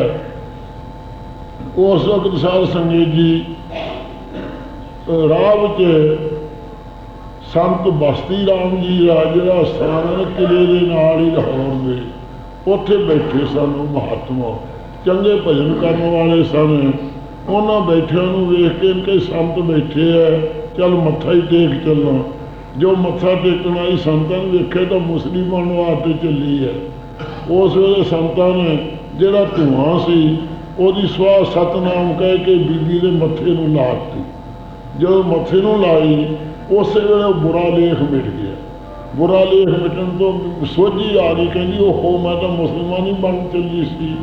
ਉਸ ਵਕਤ ਸਾਧ ਸੰਗਤ ਜੀ ਰਾਹ ਵਿੱਚ ਸੰਤ ਬਸਤੀ ਰਾਮ ਜੀ ਦਾ ਜਿਹੜਾ ਸਥਾਨ ਹੈ ਕਿਲੇ ਦੇ ਨਾਲ ਹੀ ਲਾਹੌਰ ਦੇ, ਉੱਥੇ ਬੈਠੇ ਸਨ ਮਹਾਤਮਾ। ਚੰਗੇ ਭਜਨ ਕਰਨ ਵਾਲੇ ਸਨ। ਉਹਨਾਂ ਬੈਠਿਆਂ ਨੂੰ ਵੇਖ ਕੇ ਕਿ ਸੰਤ ਬੈਠੇ ਐ ਚਲ ਮੱਥਾ ਹੀ ਟੇਕ ਚੱਲਾਂ। ਜੋ ਮੱਥਾ ਟੇਕਣ ਆਈ ਸੰਤਾਂ ਨੂੰ ਵੇਖੇ ਤਾਂ ਮੁਸਲਿਮ ਬਣਨ ਵਾਸਤੇ ਚੱਲੀ ਹੈ। ਉਸ ਵੇਲੇ ਸੰਤਾਂ ਨੇ ਜਿਹੜਾ ਧੂਆਂ ਸੀ, ਉਹਦੀ ਸਵਾਹ ਸਤਨਾਮ ਕਹਿ ਕੇ ਬੀਬੀ ਦੇ ਮੱਥੇ ਨੂੰ ਲਾਤੀ ਜਦੋਂ ਮੱਥੇ ਨੂੰ ਲਾਈ, ਉਸੇ ਵੇਲੇ ਉਹ ਬੁਰਾ ਲੇਖ ਮਿਟ ਗਿਆ। ਬੁਰਾ ਲੇਖ ਮਿਟਣ ਤੋਂ ਸੋਝੀ ਆ ਗਈ, ਕਹਿੰਦੀ ਉਹ ਹੋ ਮੈਂ ਤਾਂ ਮੁਸਲਮਾਨ ਹੀ ਬਣ ਚੱਲੀ ਸੀ।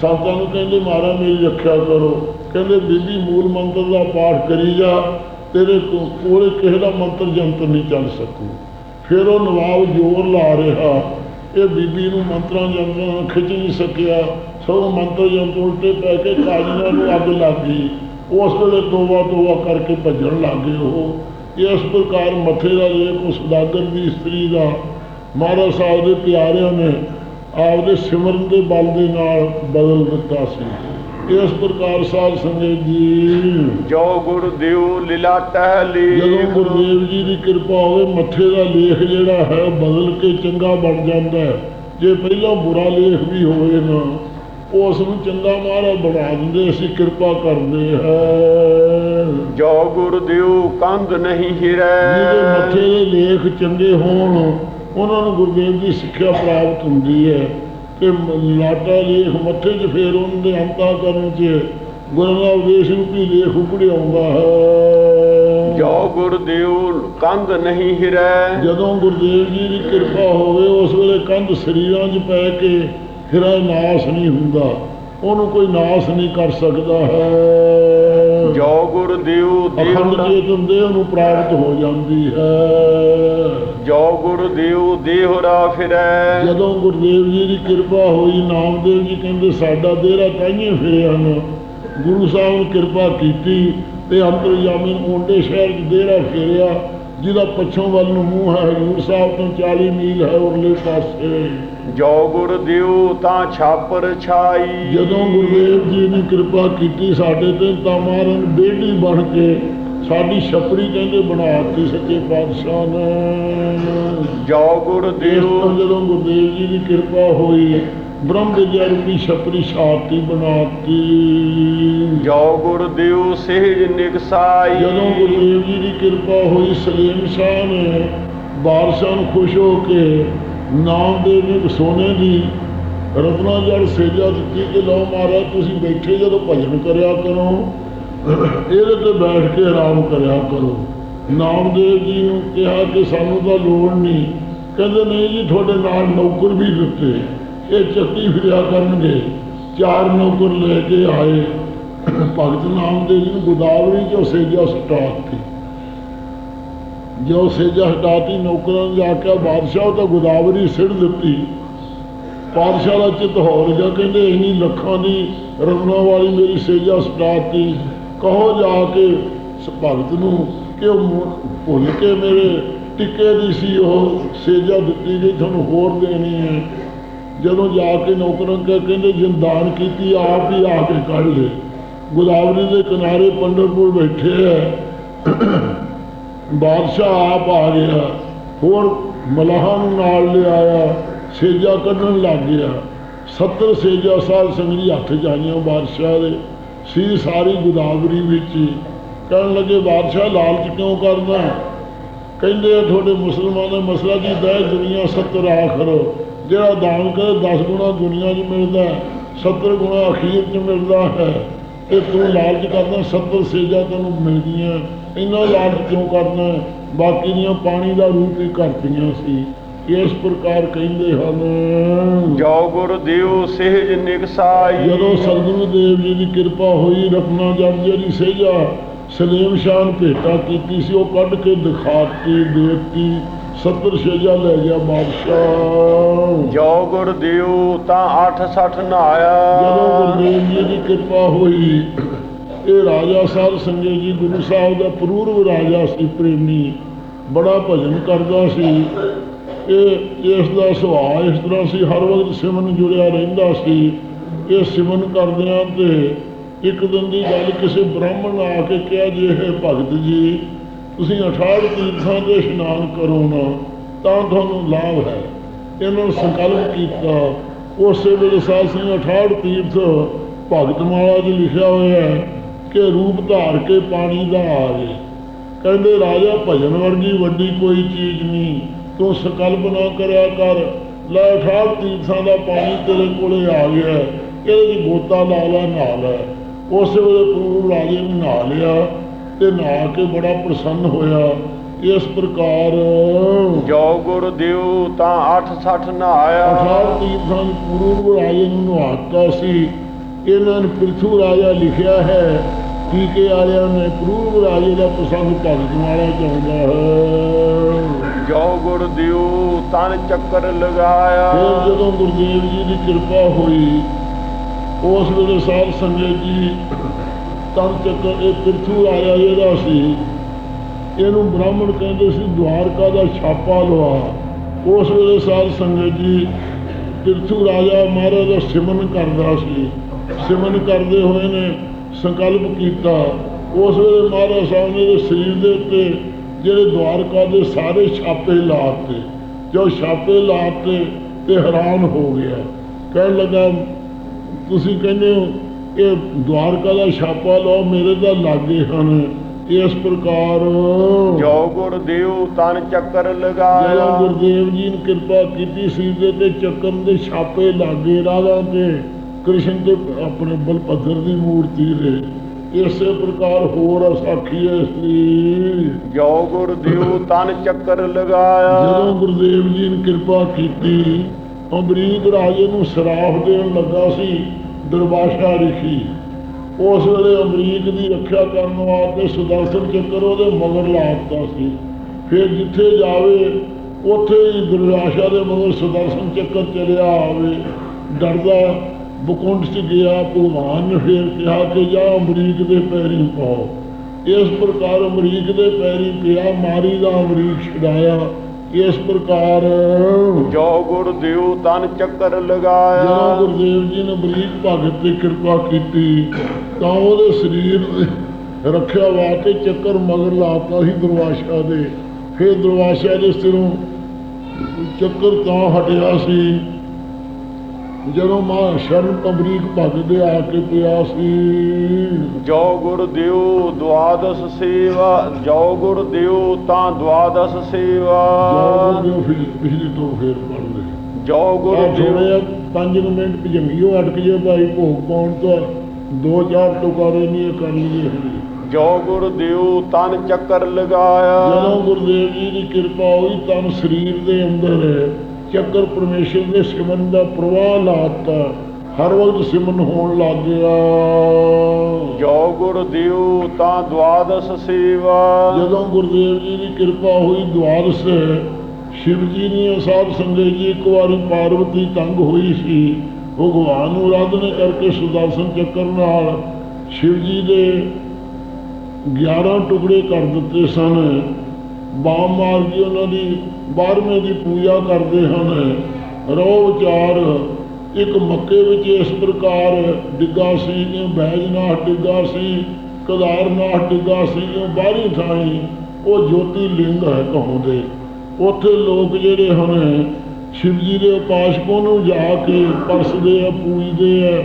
ਸੰਤਾਂ ਨੂੰ ਕਹਿੰਦੇ ਮਾਰਾ ਮੇਰੀ ਰੱਖਿਆ ਕਰੋ। ਕਹਿੰਦੇ, ਬੀਬੀ, ਮੂਲ ਮੰਤਰ ਦਾ ਪਾਠ ਕਰੀ ਜਾ। ਤੇਰੇ ਕੋ- ਕੋਲੇ ਕਿਸੇ ਦਾ ਮੰਤਰ ਜੰਤਰ ਨਹੀਂ ਚੱਲ ਸਕੂ। ਫਿਰ ਉਹ ਨਵਾਬ ਜ਼ੋਰ ਲਾ ਰਿਹਾ। ਇਹ ਬੀਬੀ ਨੂੰ ਮੰਤਰਾਂ ਜੰਤਰਾਂ ਖਿੱਚ ਨਹੀਂ ਸਕਿਆ। ਸਗੋਂ ਮੰਤਰ ਜੰਤਰ ਉਲਟੇ ਪੈ ਕੇ ਕਾਜੀਆਂ ਨੂੰ ਅੱਗ ਲੱਗ ਗਈ। ਉਸ ਵੇਲੇ ਤੋਬਾ ਤੋਬਾ ਕਰਕੇ ਭੱਜਣ ਲੱਗ ਗਏ ਉਹ। ਇਸ ਪ੍ਰਕਾਰ ਮੱਥੇ ਦਾ ਲੇਖ ਉਸ ਸੁਦਾਗਰ ਦੀ ਇਸਤਰੀ ਦਾ, ਮਹਾਰਾਜ ਸਾਹਿਬ ਦੇ ਪਿਆਰਿਆਂ ਨੇ ਆਪਦੇ ਸਿਮਰਨ ਦੇ ਬਲ ਦੇ ਨਾਲ ਬਦਲ ਦਿੱਤਾ ਸੀ। ਇਸ ਪ੍ਰਕਾਰ ਸਾਧ ਸੰਗਤ ਜੀ ਜੋ ਗੁਰ ਦਿਉ ਲਿਲਾਟੈ ਜਦੋਂ ਗੁਰਦੇਵ ਜੀ ਦੀ ਕਿਰਪਾ ਹੋਵੇ ਮੱਥੇ ਦਾ ਲੇਖ ਜਿਹੜਾ ਹੈ ਉਹ ਬਦਲ ਕੇ ਚੰਗਾ ਬਣ ਜਾਂਦਾ ਹੈ। ਜੇ ਪਹਿਲਾਂ ਬੁਰਾ ਲੇਖ ਵੀ ਹੋਵੇ ਨਾ ਉਸ ਨੂੰ ਚੰਗਾ ਮਹਾਰਾਜ ਬਣਾ ਦਿੰਦੇ ਅਸੀਂ ਕਿਰਪਾ ਕਰਦੇ ਹੈ। ਜੋ ਗੁਰ ਦਿਉ ਕੰਧ ਨਹੀਂ ਜਿਹਦੇ ਮੱਥੇ ਹਿਰੈ ਦੇ ਲੇਖ ਚੰਗੇ ਹੋਣ ਉਹਨਾਂ ਨੂੰ ਗੁਰਦੇਵ ਦੀ ਸਿੱਖਿਆ ਪ੍ਰਾਪਤ ਹੁੰਦੀ ਹੈ। ਤੇ ਮ- ਲਾਟਾ ਲੇਖ ਮੱਥੇ 'ਚ ਫੇਰ ਉਹਨਾਂ ਦੇ ਅੰਤਾ ਕਰਨ 'ਚ ਗੁਰੂ ਦਾ ਉਦੇਸ਼ ਰੂਪੀ ਲੇਖ ਉਪੜੇ ਆਉਂਦਾ ਹੈ। ਜੋ ਗੁਰ ਦਿਉ ਕੰਧ ਨਹੀਂ ਹਿਰੈ। ਜਦੋਂ ਗੁਰਦੇਵ ਜੀ ਦੀ ਕਿਰਪਾ ਹੋਵੇ ਉਸ ਵੇਲੇ ਕੰਧ ਸਰੀਰਾਂ 'ਚ ਪੈ ਕੇ ਫਿਰਾ ਨਾਸ ਨਹੀਂ ਹੁੰਦਾ। ਉਹਨੂੰ ਕੋਈ ਨਾਸ ਨਹੀਂ ਕਰ ਸਕਦਾ ਹੈ। ਜੋ ਗੁਰ ਦਿਉ ਅਖੰਡ ਦਿਉ ਚੇਤਨ ਦੇਹ ਨੂੰ ਪ੍ਰਾਪਤ ਹੋ ਜਾਂਦੀ ਹੈ। ਜੋ ਗੁਰ ਦਿਉ ਦੇਹੁਰਾ ਫਿਰੈ। ਜਦੋਂ ਗੁਰਦੇਵ ਜੀ ਦੀ ਕਿਰਪਾ ਹੋਈ ਨਾਮਦੇਵ ਜੀ ਕਹਿੰਦੇ ਸਾਡਾ ਦੇਰਾ ਤਾਈਏ ਫਿਰਿਆ ਨਾ ਗੁਰੂ ਸਾਹਿਬ ਨੇ ਕਿਰਪਾ ਕੀਤੀ ਤੇ ਅੰਤਰਜਾਮੀ ਓਂਡੇ ਸ਼ਹਿਰ 'ਚ ਦੇਰਾ ਫੇਰਿਆ ਜਿਹਦਾ ਪੱਛੋਂ ਵੱਲ ਨੂੰ ਮੂੰਹ ਹੈ। ਹਜ਼ੂਰ ਸਾਹਿਬ ਤੋਂ 40 ਮੀਲ ਹੈ ਉਰਲੇ ਪਾਸੇ। ਜੋ ਗੁਰ ਦਿਉ ਤਾਂ ਛਾਪਰ ਛਾਈ। ਜਦੋਂ ਗੁਰਦੇਵ ਜੀ ਨੇ ਕਿਰਪਾ ਕੀਤੀ ਸਾਡੇ ਤੇ ਤਾਂ ਮਾਰਨ ਬੇਟੀ ਬਣ ਕੇ ਸਾਡੀ ਛਪੜੀ ਕਹਿੰਦੇ ਬਣਾਤੀ ਸੱਚੇ ਪਾਤਸ਼ਾਹ ਨੇ। ਜੋ ਗੁਰ ਦਿਉ ਜਦੋਂ ਗੁਰਦੇਵ ਜੀ ਦੀ ਕਿਰਪਾ ਹੋਈ ਬ੍ਰਹਮ ਵਿਦਿਆ ਰੂਪੀ ਛਪੜੀ ਸ਼ਾਂਤੀ ਬਣਾਤੀ ਜੋ ਗੁਰ ਦਿਉ ਸਹਿਜ ਨਿਕਸਾਈ। ਜਦੋਂ ਗੁਰਦੇਵ ਜੀ ਦੀ ਕਿਰਪਾ ਹੋਈ ਸਲੀਮ ਸ਼ਾਹ ਨੇ ਬਾਦਸ਼ਾਹ ਨੂੰ ਖੁਸ਼ ਹੋ ਕੇ ਨਾਮਦੇਵ ਨੇ ਸੋਨੇ ਦੀ, ਰਤਨਾ ਜੜ ਸੇਜਾ ਦਿੱਤੀ ਕਿ ਲਓ ਮਹਾਰਾਜ, ਤੁਸੀਂ ਬੈਠੇ ਜਦੋਂ ਭਜਨ ਕਰਿਆ ਕਰੋ, ਇਹਦੇ ਤੇ ਬੈਠ ਕੇ ਆਰਾਮ ਕਰਿਆ ਕਰੋ। ਨਾਮਦੇਵ ਜੀ ਨੂੰ ਕਿਹਾ ਕਿ ਸਾਨੂੰ ਤਾਂ ਲੋੜ ਨਹੀਂ। ਕਹਿੰਦੇ, ਨਹੀਂ ਜੀ, ਤੁਹਾਡੇ ਨਾਲ ਨੌਕਰ ਵੀ ਦਿੱਤੇ। ਇਹ ਚੱਕੀ ਫਿਰਿਆ ਕਰਨਗੇ। ਚਾਰ ਨੌਕਰ ਲੈ ਕੇ ਆਏ। ਭਗਤ ਨਾਮਦੇਵ ਜੀ ਨੂੰ ਗੋਦਾਵਰੀ ਚੋਂ ਸੇਜਾ ਸਟਾਤੀ ਜੋ ਸੇਜਾ ਹਟਾਤੀ, ਨੌਕਰਾਂ ਨੇ ਜਾ ਕੇ ਬਾਦਸ਼ਾਹ ਉਹ ਤਾਂ ਗੋਦਾਵਰੀ ਸਿੜ ਦਿੱਤੀ। ਪਾਤਸ਼ਾਹ ਦਾ ਚਿੱਤ ਹੋ ਗਿਆ, ਕਹਿੰਦੇ ਇੰਨੀ ਲੱਖਾਂ ਦੀ ਰਤਨਾਂ ਵਾਲੀ ਮੇਰੀ ਸੇਜਾ ਸਟਾਤੀ। ਕਹੋ ਜਾ ਕੇ ਭਗਤ ਨੂੰ ਕਿ ਉਹ ਭੁੱਲ ਕੇ ਮੇਰੇ ਟਿੱਕੇ ਦੀ ਸੀ, ਉਹ ਸੇਜਾ ਦਿੱਤੀ ਗਈ, ਤੁਹਾਨੂੰ ਹੋਰ ਦੇਣੀ ਹੈ। ਜਦੋਂ ਜਾ ਕੇ ਨੌਕਰਾਂ ਕਹਿੰਦੇ ਜਿੰਦਾਨ ਕੀਤੀ, ਆਪ ਹੀ ਆ ਕੇ ਕੱਢ ਲੈ। ਗੋਦਾਵਰੀ ਦੇ ਕਿਨਾਰੇ ਪੰਡਰਪੁਰ ਬੈਠੇ ਹੈ। ਬਾਦਸ਼ਾਹ ਆਪ ਆ ਗਿਆ। ਹੋਰ ਮਲਾਹਾਂ ਨੂੰ ਨਾਲ ਲਿਆਇਆ, ਸੇਜਾ ਕੱਢਣ ਲੱਗ ਗਿਆ। 70 ਸੇਜਾ ਸਾਧ ਸੰਗਰੀ ਹੱਥ ਜਾਈਆਂ ਬਾਦਸ਼ਾਹ ਦੇ। ਸੀ ਸਾਰੀ ਗੋਦਾਵਰੀ ਵਿੱਚ। ਕਹਿਣ ਲੱਗੇ, ਬਾਦਸ਼ਾਹ, ਲਾਲਚ ਕਿਉਂ ਕਰਦਾ ਕਹਿੰਦੇ ਆ ਤੁਹਾਡੇ ਮੁਸਲਮਾਨ ਦਾ ਮਸਲਾ ਜੀ ਦਾ ਦੁਨੀਆ 70 ਆਖਰ ਜਿਹੜਾ ਦਾਨ ਕਰੇ 10 ਗੁਣਾ ਦੁਨੀਆ 'ਚ ਮਿਲਦਾ 70 ਗੁਣਾ ਅਖੀਰ 'ਚ ਮਿਲਦਾ ਹੈ। ਤੇ ਤੂੰ ਲਾਲਚ ਕਰਦਾ 70 ਸੇਜਾ ਤੈਨੂੰ ਮਿਲਦੀਆਂ। ਇੰਨਾ ਲਾਲਚ ਕਿਉਂ ਕਰਦਾ ਬਾਕੀ ਦੀਆਂ ਪਾਣੀ ਦਾ ਰੂਪ ਹੀ ਕਰਤੀਆਂ ਸੀ। ਇਸ ਪ੍ਰਕਾਰ ਕਹਿੰਦੇ ਹਨ ਜੋ ਗੁਰ ਦਿਓ ਸਹਿਜ ਨਿਕਸਾਈ। ਜਦੋਂ ਸਤਿਗੁਰੂ ਦੇਵ ਜੀ ਦੀ ਕਿਰਪਾ ਹੋਈ ਰਤਨਾ ਜਪ ਜਿਹੜੀ ਸੇਜਾ ਸਲੇਮ ਸ਼ਾਨ ਭੇਟਾ ਕੀਤੀ ਸੀ ਉਹ ਕੱਢ ਕੇ ਦਿਖਾਤੀ ਦੇਤੀ। 70 ਸੇਜਾ ਲੈ ਗਿਆ ਬਾਦਸ਼ਾਹ। ਜੋ ਗੁਰ ਦਿਓ ਤਾਂ 860 ਜਦੋਂ ਨਹਾਇਆ ਗੁਰਦੇਵ ਜੀ ਦੀ ਕਿਰਪਾ ਹੋਈ ਇਹ ਰਾਜਾ ਸਾਹਿਬ ਸੰਜੇ ਜੀ ਗੁਰੂ ਸਾਹਿਬ ਦਾ ਪੂਰਵ ਰਾਜਾ ਸੀ ਪ੍ਰੇਮੀ ਬੜਾ ਭਜਨ ਕਰਦਾ ਸੀ। ਇਹ ਇਸ ਦਾ ਸੁਭਾਅ ਇਸ ਤਰ੍ਹਾਂ ਸੀ ਹਰ ਵਕਤ ਸਿਮਨ ਜੁੜਿਆ ਰਹਿੰਦਾ ਸੀ। ਇਹ ਸਿਮਨ ਕਰਦਿਆਂ ਤੇ ਇੱਕ ਦਿਨ ਦੀ ਗੱਲ ਕਿਸੇ ਬ੍ਰਾਹਮਣ ਆ ਕੇ ਕਿਹਾ ਜੀ ਇਹ ਭਗਤ ਜੀ ਤੁਸੀਂ 68 ਤੀਰਥਾਂ ਦੇ ਇਸ਼ਨਾਨ ਕਰੋ ਨਾ ਤਾਂ ਤੁਹਾਨੂੰ ਲਾਭ ਹੈ। ਇਹਨਾਂ ਸੰਕਲਪ ਕੀਤਾ। ਉਸੇ ਵੇਲੇ ਸਾਧ ਸਿੰਘ 68 ਤੀਰਥ ਭਗਤਮਾਲਾ 'ਚ ਲਿਖਿਆ ਹੋਇਆ ਹੈ ਕਿ ਰੂਪ ਧਾਰ ਕੇ ਪਾਣੀ ਦਾ ਆਵੇ। ਕਹਿੰਦੇ ਰਾਜਾ ਭਜਨ ਵਰਗੀ ਵੱਡੀ ਕੋਈ ਚੀਜ਼ ਨਹੀਂ। ਤੂੰ ਸੰਕਲਪ ਨਾ ਕਰਿਆ ਕਰ। ਲੈ 68 ਤੀਰਥਾਂ ਦਾ ਪਾਣੀ ਤੇਰੇ ਕੋਲੇ ਆ ਗਿਆ ਹੈ, ਗੋਤਾ ਲਾ ਲੈ ਨਹਾ ਲੈ ਉਸੇ ਵੇਲੇ ਪੂਰੂ ਰਾਜੇ ਨੂੰ ਨਾ ਲਿਆ। ਤੇ ਨਹਾ ਕੇ ਬੜਾ ਪ੍ਰਸੰਨ ਹੋਇਆ। ਇਸ ਪ੍ਰਕਾਰ ਜੋ ਗੁਰ ਦਿਓ ਤਾਂ 860 ਨਹਾਇਆ। ਅਠਾਰ ਤੀਰਥਾਂ ਦੀ ਪੂਰਵ ਰਾਜੇ ਨੂੰ ਨਹਾਤਾ ਸੀ। ਇਹਨਾਂ ਨੇ ਪ੍ਰਿਥੂ ਰਾਜਾ ਲਿਖਿਆ ਹੈ ਟੀਕੇ ਵਾਲਿਆਂ ਨੇ ਪੂਰਵ ਰਾਜੇ ਦਾ ਪ੍ਰਸੰਗ ਭਗਤ ਵਾਲਾ ਚਾਹੁੰਦਾ ਹੈ। ਜੋ ਗੁਰ ਦਿਓ ਤਨ ਚੱਕਰ ਫਿਰ ਲਗਾਇਆ ਜਦੋਂ ਗੁਰਦੇਵ ਜੀ ਦੀ ਕਿਰਪਾ ਹੋਈ ਉਸ ਵੇਲੇ ਸਾਧ ਸੰਗਤ ਜੀ ਤਨ ਚੱਕਰ ਇਹ ਪ੍ਰਿਥੂ ਰਾਜਾ ਜਿਹੜਾ ਸੀ, ਇਹਨੂੰ ਬ੍ਰਾਹਮਣ ਕਹਿੰਦੇ ਸੀ ਦੁਆਰਕਾ ਦਾ ਛਾਪਾ ਲਵਾ। ਉਸ ਵੇਲੇ ਸਾਧ ਸੰਗਤ ਜੀ ਤਿਰਥੂ ਰਾਜਾ ਮਹਾਰਾਜ ਦਾ ਸਿਮਨ ਕਰਦਾ ਸੀ। ਸਿਮਨ ਕਰਦੇ ਹੋਏ ਨੇ ਸੰਕਲਪ ਕੀਤਾ। ਉਸ ਵੇਲੇ ਮਹਾਰਾਜ ਸਾਹਿਬ ਨੇ ਸਰੀਰ ਦੇ ਉੱਤੇ ਜਿਹੜੇ ਦੁਆਰਕਾ ਦੇ ਸਾਰੇ ਛਾਪੇ ਲਾਤੇ ਜੋ ਛਾਪੇ ਲਾਤੇ ਤੇ ਹੈਰਾਨ ਹੋ ਗਿਆ। ਕਹਿਣ ਲੱਗਾ, ਤੁਸੀਂ ਕਹਿੰਦੇ ਹੋ ਇਹ ਦਵਾਰਕਾ ਦਾ ਛਾਪਾ ਲਾਓ ਮੇਰੇ ਤਾਂ ਲਾਗੇ ਹਨ। ਇਸ ਪ੍ਰਕਾਰ ਜੋ ਗੁਰ ਦਿਓ ਤਨ ਚੱਕਰ ਜਦੋਂ ਲਗਾਇਆ ਗੁਰਦੇਵ ਜੀ ਨੇ ਕਿਰਪਾ ਕੀਤੀ ਸੀ ਦੇ ਤੇ ਚੱਕਰ ਦੇ ਛਾਪੇ ਲਾਗੇ ਰਾਧਾ ਤੇ ਕ੍ਰਿਸ਼ਨ ਤੇ ਆਪਣੇ ਬਲਭਦਰ ਦੀ ਮੂਰਤੀ ਦੇ ਇਸੇ ਪ੍ਰਕਾਰ ਹੋਰ ਸਾਖੀ ਹੈ ਇਸ ਦੀ। ਜੋ ਗੁਰ ਦਿਓ ਤਨ ਚੱਕਰ ਜਦੋਂ ਲਗਾਇਆ ਗੁਰਦੇਵ ਜੀ ਨੇ ਕਿਰਪਾ ਕੀਤੀ ਅਮਰੀਕ ਰਾਜੇ ਨੂੰ ਸਰਾਫ ਦੇਣ ਲੱਗਾ ਸੀ ਦਰਬਾਸ਼ਾ ਰਿਸ਼ੀ। ਉਸ ਵੇਲੇ ਅਮਰੀਕ ਦੀ ਰੱਖਿਆ ਕਰਨ ਵਾਸਤੇ ਸੁਦਰਸ਼ਨ ਚੱਕਰ ਉਹਦੇ ਮਗਰ ਲਾਤਾ ਸੀ। ਫਿਰ ਜਿੱਥੇ ਜਾਵੇ, ਉੱਥੇ ਹੀ ਦੁਰਵਾਸ਼ਾ ਦੇ ਮਗਰ ਸੁਦਰਸ਼ਨ ਚੱਕਰ ਚਲਿਆ ਆਵੇ। ਡਰਦਾ ਬਕੁੰਡ ਚ ਗਿਆ, ਭਗਵਾਨ ਨੇ ਫਿਰ ਕਿਹਾ ਕਿ ਜਾ ਅਮਰੀਕ ਦੇ ਪੈਰੀ ਪਾਓ। ਇਸ ਪ੍ਰਕਾਰ ਅਮਰੀਕ ਦੇ ਪੈਰੀ ਪਿਆ, ਮਾਰੀ ਦਾ ਅਮਰੀਕ ਛਡਾਇਆ। ਇਸ ਪ੍ਰਕਾਰ ਜੋ ਗੁਰ ਦਿਓ ਤਨ ਚੱਕਰ ਲਗਾਇਆ। ਗੁਰਦੇਵ ਜੀ ਨੇ ਅਮਰੀਕ ਭਗਤ ਤੇ ਕਿਰਪਾ ਕੀਤੀ ਤਾਂ ਉਹਦੇ ਸਰੀਰ ਦੀ ਰੱਖਿਆ ਵਾਸਤੇ ਚੱਕਰ ਮਗਰ ਲਾਤਾ ਸੀ ਦੁਰਵਾਸ਼ਾ ਦੇ। ਫਿਰ ਦੁਰਵਾਸ਼ਾ ਦੇ ਸਿਰੋਂ ਚੱਕਰ ਤਾਂ ਹਟਿਆ ਸੀ। ਜਦੋਂ ਮਾਂ ਸ਼ਰਨ ਅਮਰੀਕ ਭਗਤ ਦੇ ਆ ਕੇ ਪਿਆ ਸੀ। ਜੋ ਗੁਰ ਦਿਓ ਦਵਾਦਸ ਸੇਵਾ ਜੋ ਗੁਰ ਦਿਓ ਤਾਂ ਦਵਾਦਸ ਸੇਵਾ। ਜੋ ਫਿਰ ਪਿਛਲੀ ਤੋਂ ਫੇਰ ਪੜ ਲੈ ਜੋ ਗੁਰ ਦਿਓ 5 ਮਿੰਟ ਭਜੰਗੀਓ ਅਟਕ ਜੇ ਭਾਈ ਭੋਗ ਪਾਉਣ ਤੋਂ ਦੋ ਚਾਰ ਟੁਕਾਰੇ ਨਹੀਂ ਕਰ ਲਈਏ। ਜੋ ਗੁਰ ਦਿਓ ਤਨ ਚੱਕਰ ਜਦੋਂ ਲਗਾਇਆ ਗੁਰਦੇਵ ਜੀ ਦੀ ਕਿਰਪਾ ਹੋਈ ਤਾਂ ਸਰੀਰ ਦੇ ਅੰਦਰ ਚੱਕਰ ਪਰਮੇਸ਼ਰ ਦੇ ਸਿਮਰਨ ਦਾ ਪ੍ਰਵਾਹ ਲਾਤਾ। ਹਰ ਵਕਤ ਸਿਮਰਨ ਹੋਣ ਲੱਗ ਗਿਆ ਜੋ ਗੁਰ ਦਿਓ ਤਾਂ ਦਵਾਦਸ ਸੇਵਾ। ਜਦੋਂ ਗੁਰਦੇਵ ਜੀ ਦੀ ਕਿਰਪਾ ਹੋਈ ਦੁਆਰਸ ਸ਼ਿਵ ਜੀ ਨੇ ਸਾਧ ਸੰਗਤ ਜੀ ਇੱਕ ਵਾਰੀ ਪਾਰਵਤੀ ਤੰਗ ਹੋਈ ਸੀ। ਭਗਵਾਨ ਨੂੰ ਆਰਾਧਨਾ ਕਰਕੇ ਸੁਦਰਸ਼ਨ ਚੱਕਰ ਨਾਲ ਸ਼ਿਵ ਜੀ ਦੇ 11 ਟੁਕੜੇ ਕਰ ਦਿੱਤੇ ਸਨ। ਬਾਮ ਮਾਰ ਕੇ ਉਹਨਾਂ ਦੀ 12ਵੇਂ ਦੀ ਪੂਜਾ ਕਰਦੇ ਹਨ। ਰੋ ਵਿਚਾਰ ਇੱਕ ਮੱਕੇ ਵਿੱਚ ਇਸ ਪ੍ਰਕਾਰ ਡਿੱਗਾ ਸੀ ਜਿਉਂ ਬੈਜਨਾਥ ਡਿੱਗਾ ਸੀ ਕਦਾਰਨਾਥ ਡਿੱਗਾ ਸੀ ਜਿਉਂ ਬਾਹਰੀ ਥਾਈ ਉਹ ਜੋਤੀ ਲਿੰਗ ਹੈ ਕਹੋਦੇ ਉੱਥੇ ਲੋਕ ਜਿਹੜੇ ਹਨ ਸ਼ਿਵਜੀ ਦੇ ਉਪਾਸਕੋਂ ਨੂੰ ਜਾ ਕੇ ਪਰਸਦੇ ਆ, ਪੂਜਦੇ ਆ।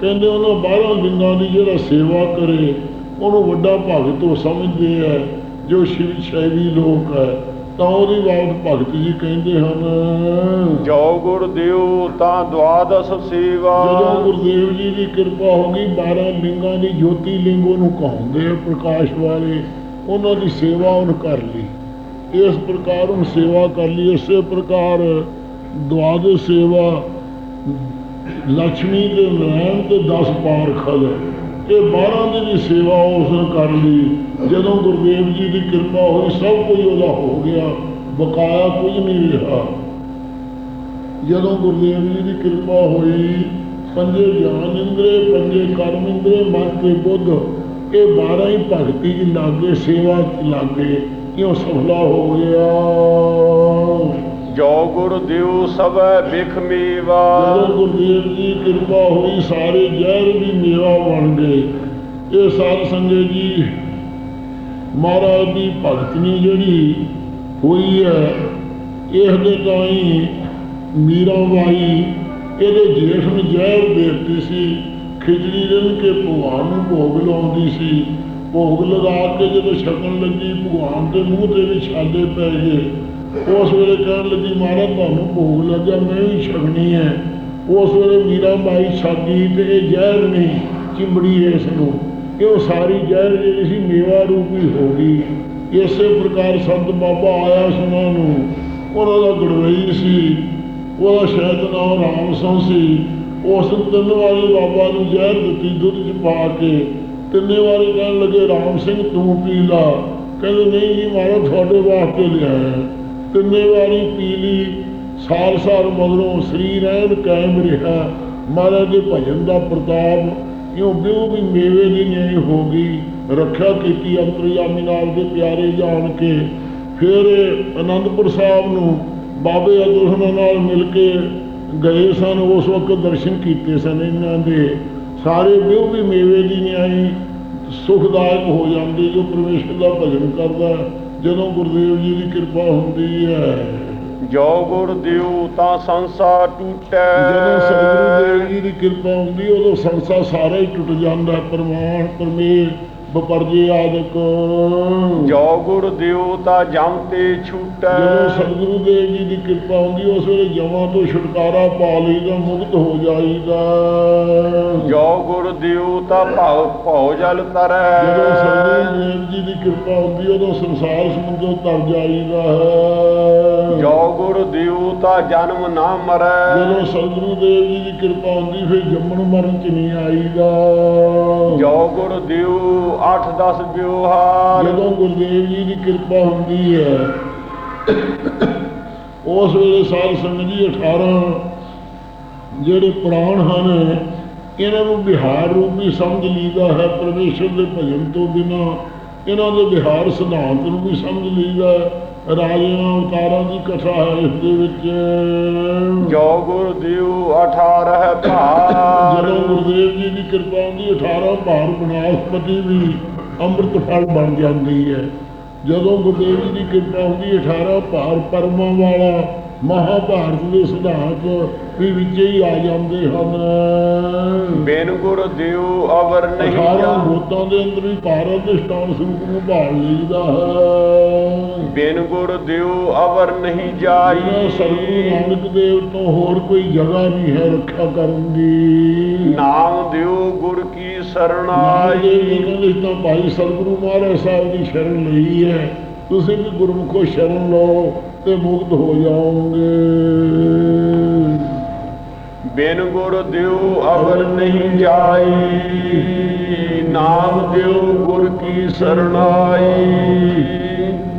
ਕਹਿੰਦੇ ਉਹਨਾਂ ਬਾਹਰੋਂ ਲਿੰਗਾਂ ਦੀ ਜਿਹੜਾ ਸੇਵਾ ਕਰੇ, ਉਹਨੂੰ ਵੱਡਾ ਭਗਤ ਉਹ ਸਮਝਦੇ ਆ। ਜੋ ਸ਼ਿਵ ਸ਼ੈਵੀ ਲੋਕ ਹੈ ਤਾਂ ਉਹਦੀ ਬਾਤ ਭਗਤ ਜੀ ਕਹਿੰਦੇ ਹਨ। ਜੋ ਗੁਰ ਦਿਓ ਤਾਂ ਦਵਾਦਸ ਸੇਵਾ। ਜਦੋਂ ਗੁਰਦੇਵ ਜੀ ਦੀ ਕਿਰਪਾ ਹੋ ਗਈ 12 ਲਿੰਗਾਂ ਦੀ ਜੋਤੀ ਲਿੰਗ ਉਹਨੂੰ ਕਹਾਉਂਦੇ ਆ ਪ੍ਰਕਾਸ਼ ਵਾਲੇ। ਉਹਨਾਂ ਦੀ ਸੇਵਾ ਉਹਨ ਕਰ ਲਈ। ਇਸ ਪ੍ਰਕਾਰ ਉਹਨ ਸੇਵਾ ਕਰ ਲਈ। ਇਸੇ ਪ੍ਰਕਾਰ ਦਵਾਦਸ਼ ਸੇਵਾ ਲక్ష్ਮੀ ਦੇ ਨਾਰਾਇਣ ਤੇ 10 ਪਾਰਖਲ ਇਹ 12 ਦੀ ਵੀ ਸੇਵਾ ਉਸਨੇ ਕਰ ਲਈ, ਜਦੋਂ ਗੁਰਦੇਵ ਜੀ ਦੀ ਕਿਰਪਾ ਹੋਈ, ਸਭ ਕੁਝ ਉਹਦਾ ਹੋ ਗਿਆ, ਬਕਾਇਆ ਕੁਝ ਨਹੀਂ ਰਿਹਾ। ਜਦੋਂ ਗੁਰਦੇਵ ਜੀ ਦੀ ਕਿਰਪਾ ਹੋਈ, ਪੰਜੇ ਗਿਆਨ ਇੰਦਰੇ ਪੰਜੇ ਕਰਮ ਇੰਦਰੇ ਮਨ ਤੇ ਬੁੱਧ, ਇਹ 12 ਹੀ ਭਗਤੀ ਚ ਲਾਗੇ, ਸੇਵਾ ਲਾਗੇ ਕਿਉਂ ਸਫਲਾ ਹੋ ਗਿਆ। ਜੋ ਗੁਰ ਦਿਓ ਸਭੈ ਬਿਖ ਮੇਵਾ। ਜਦੋਂ ਗੁਰਦੇਵ ਜੀ ਕਿਰਪਾ ਹੋਈ, ਸਾਰੇ ਜ਼ਹਿਰ ਵੀ ਮੇਵਾ ਬਣ ਗਏ। ਇਹ ਸਾਧ ਸੰਗਤ ਜੀ, ਮਹਾਰਾਜ ਦੀ ਭਗਤਨੀ ਜਿਹੜੀ ਹੋਈ ਹੈ ਇਸ ਦੇ ਤਾਈ ਮੀਰਾ ਬਾਈ, ਇਹਦੇ ਜੇਠ ਨੂੰ ਜ਼ਹਿਰ ਦੇ ਸੀ। ਖਿਚੜੀ ਰਿੰਨ ਕੇ ਭਗਵਾਨ ਨੂੰ ਭੋਗ ਲਾਉਂਦੀ ਸੀ। ਭੋਗ ਲਗਾ ਕੇ ਜਦੋਂ ਛਕਣ ਲੱਗੀ, ਭਗਵਾਨ ਦੇ ਮੂੰਹ ਤੇ ਵੀ ਛਾਲੇ ਪੈ ਗਏ। ਉਸ ਵੇਲੇ ਕਹਿਣ ਲੱਗੀ, ਮਹਾਰਾਜ, ਤੁਹਾਨੂੰ ਭੋਗ ਲੱਗਿਆ, ਮੈਂ ਵੀ ਛਕਣੀ ਹੈ। ਉਸ ਵੇਲੇ ਮੀਰਾ ਮਾਈ ਛਾਗੀ ਤੇ ਇਹ ਜ਼ਹਿਰ ਨਹੀਂ ਚਿੰਬੜੀ ਇਸ ਨੂੰ। ਕਿਉਂ ਸਾਰੀ ਜ਼ਹਿਰ ਜਿਹੜੀ ਸੀ, ਮੇਵਾ ਰੂਪੀ ਹੋ ਗਈ। ਇਸੇ ਪ੍ਰਕਾਰ ਸੰਤ ਬਾਬਾ ਆਇਆ ਸੁਣਾ ਨੂੰ। ਉਹਨਾਂ ਦਾ ਗੜਵਈ ਸੀ, ਉਹਦਾ ਸ਼ਾਇਦ ਨਾਮ ਰਾਮ ਸਿੰਘ ਸੀ। ਉਸ ਤਿੰਨ ਵਾਰੀ ਬਾਬਾ ਨੂੰ ਜ਼ਹਿਰ ਦਿੱਤੀ, ਦੁੱਧ ਚ ਪਾ ਕੇ। ਤਿੰਨੇ ਵਾਰੀ ਕਹਿਣ ਲੱਗੇ, ਰਾਮ ਸਿੰਘ, ਤੂੰ ਪੀ ਲਾ। ਕਹਿੰਦੇ, ਨਹੀਂ ਜੀ ਮਾਰਾ ਤੁਹਾਡੇ ਵਾਸਤੇ ਲਿਆਇਆ ਤਿੰਨੇ ਵਾਰੀ ਪੀ ਲਈ। ਸਾਲ ਸਾਲ ਮਗਰੋਂ ਸ੍ਰੀ ਰਹਿਣ ਕਾਇਮ ਰਿਹਾ। ਮਹਾਰਾਜ ਦੇ ਭਜਨ ਦਾ ਪ੍ਰਤਾਪ, ਇਉਂ ਬਿਉ ਵੀ ਮੇਵੇ ਦੀ ਨਹੀਂ ਹੋ ਗਈ। ਰੱਖਿਆ ਕੀਤੀ ਅੰਤਰਯਾਮੀ ਨਾਲ ਦੇ ਪਿਆਰੇ ਜਾਣ ਕੇ ਫਿਰ ਅਨੰਦਪੁਰ ਸਾਹਿਬ ਨੂੰ ਬਾਬੇ ਅਦੁਲਹਨ ਨਾਲ ਮਿਲ ਕੇ ਗਏ ਸਨ। ਉਸ ਵਕਤ ਦਰਸ਼ਨ ਕੀਤੇ ਸਨ ਇਹਨਾਂ ਦੇ। ਸਾਰੇ ਬਿਉ ਵੀ ਮੇਵੇ ਦੀ ਨਿਆਈ ਸੁਖਦਾਇਕ ਹੋ ਜਾਂਦੇ ਜੋ ਪਰਮੇਸ਼ਰ ਦਾ ਭਜਨ ਕਰਦਾ। ਜਦੋਂ ਗੁਰਦੇਵ ਜੀ ਦੀ ਕਿਰਪਾ ਹੁੰਦੀ ਹੈ ਜੋ ਗੁਰ ਦਿਓ ਤਾਂ ਸੰਸਾਰ ਟੂਟੈ ਜਦੋਂ ਸਤਿਗੁਰੂ ਦੇਵ ਜੀ ਦੀ ਕਿਰਪਾ ਹੁੰਦੀ ਉਦੋਂ ਸੰਸਾਰ ਸਾਰਾ ਹੀ ਟੁੱਟ ਜਾਂਦਾ ਹੈ। ਪ੍ਰਮਾਣ ਪਰਮੇਸ਼ਰ ਬਪਰਜੇ ਆਦਿਕ। ਜੋ ਗੁਰ ਦਿਓ ਤਾਂ ਜਮ ਤੇ ਛੂਟੈ। ਜਦੋਂ ਸਤਿਗੁਰੂ ਦੇਵ ਜੀ ਦੀ ਕਿਰਪਾ ਹੁੰਦੀ ਉਸ ਵੇਲੇ ਜਮਾਂ ਤੋਂ ਛੁਟਕਾਰਾ ਪਾ ਲਈਦਾ ਮੁਕਤ ਹੋ ਜਾਈਦਾ। ਜੋ ਗੁਰ ਦਿਓ ਤਾਂ ਭਉ ਭਉ ਜਲ ਤਰੈ। ਜਦੋਂ ਸਤਿਗੁਰੂ ਦੇਵ ਜੀ ਦੀ ਕਿਰਪਾ ਹੁੰਦੀ ਉਦੋਂ ਸੰਸਾਰ ਸਮੁੰਦਰ ਤਰ ਜਾਈਦਾ ਹੈ। ਜੋ ਗੁਰ ਦਿਓ ਤਾਂ ਜਨਮ ਨਾ ਮਰੈ। ਜਦੋਂ ਸਤਿਗੁਰੂ ਦੇਵ ਜੀ ਦੀ ਕਿਰਪਾ ਹੁੰਦੀ ਫਿਰ ਜੰਮਣ ਮਰਨ ਚ ਨਹੀਂ ਆਈਦਾ। ਜੋ ਗੁਰ ਦਿਓ 8-10 ਵਿਵਹਾਰ। ਜਦੋਂ ਗੁਰਦੇਵ ਜੀ ਦੀ ਕਿਰਪਾ ਹੁੰਦੀ ਹੈ, ਉਸ ਵੇਲੇ ਸਾਧ ਸੰਗਤ ਜੀ 18 ਜਿਹੜੇ ਪ੍ਰਾਣ ਹਨ, ਇਹਨਾਂ ਨੂੰ ਵਿਹਾਰ ਰੂਪੀ ਸਮਝ ਲਈਦਾ ਹੈ, ਪਰਮੇਸ਼ਰ ਦੇ ਭਜਨ ਤੋਂ ਬਿਨਾ। ਇਹਨਾਂ ਦੇ ਵਿਹਾਰ ਸਿਧਾਂਤ ਨੂੰ ਵੀ ਸਮਝ ਲਈਦਾ ਹੈ। ਰਾਜਿਆਂ ਅਵਤਾਰਾਂ ਦੀ ਕਥਾ ਹੈ ਇਸ ਦੇ ਵਿੱਚ। ਜੋ ਗੁਰ ਦਿਓ 18 ਜਦੋਂ ਭਾਰ ਗੁਰਦੇਵ ਜੀ ਦੀ ਕਿਰਪਾ ਹੁੰਦੀ 18 ਭਾਰ ਬਨਾਸਪਤੀ ਵੀ ਅੰਮ੍ਰਿਤ ਫਲ ਬਣ ਜਾਂਦੀ ਹੈ। ਜਦੋਂ ਗੁਰਦੇਵ ਜੀ ਦੀ ਕਿਰਪਾ ਹੁੰਦੀ 18 ਭਾਰ ਪਰਮਾਂ ਵਾਲਾ ਮਹਾਭਾਰਤ ਦੇ ਸਿਧਾਂਤ ਵੀ ਵਿੱਚ ਹੀ ਆ ਜਾਂਦੇ ਹਨ। ਬਿਨ ਗੁਰ ਦਿਓ ਅਵਰ ਨਹੀਂ 18 ਜਾਣ ਗੋਤਾਂ ਦੇ ਅੰਦਰ ਵੀ ਭਾਰਤ ਦੇ ਸਟਾਨ ਸਰੂਪ ਨੂੰ ਭਾਲ ਲਈਦਾ ਹੈ। ਬਿਨ ਗੁਰ ਦਿਓ ਅਵਰ ਨਹੀਂ ਜਾਈ। ਇਹਨਾਂ ਸਤਿਗੁਰੂ ਨਾਨਕ ਦੇਵ ਤੋਂ ਹੋਰ ਕੋਈ ਜਗ੍ਹਾ ਨਹੀਂ ਹੈ ਰੱਖਿਆ ਕਰਨ ਦੀ। ਨਾਮ ਦਿਓ ਗੁਰ ਕੀ ਸਰਣਾਈ ਦੇ ਕਹਿੰਦੇ ਤਾਂ ਭਾਈ ਸਤਿਗੁਰੂ ਮਹਾਰਾਜ ਸਾਹਿਬ ਦੀ ਸ਼ਰਨ ਲਈ ਹੈ। ਤੁਸੀਂ ਵੀ ਗੁਰਮੁਖੋ ਸ਼ਰਨ ਲਓ। ਤੇ ਮੁਕਤ ਹੋ ਜਾਓਗੇ। ਬਿਨ ਗੁਰ ਦਿਓ ਅਵਰ ਨਹੀਂ ਜਾਈ, ਨਾਮ ਦਿਓ ਗੁਰ ਕੀ ਸਰਣਾਈ।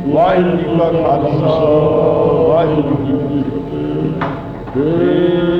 ਵਾਹਿਗੁਰੂ ਜੀ ਕਾ ਖਾਲਸਾ, ਵਾਹਿਗੁਰੂ ਜੀ ਕੀ ਫਤਿਹ।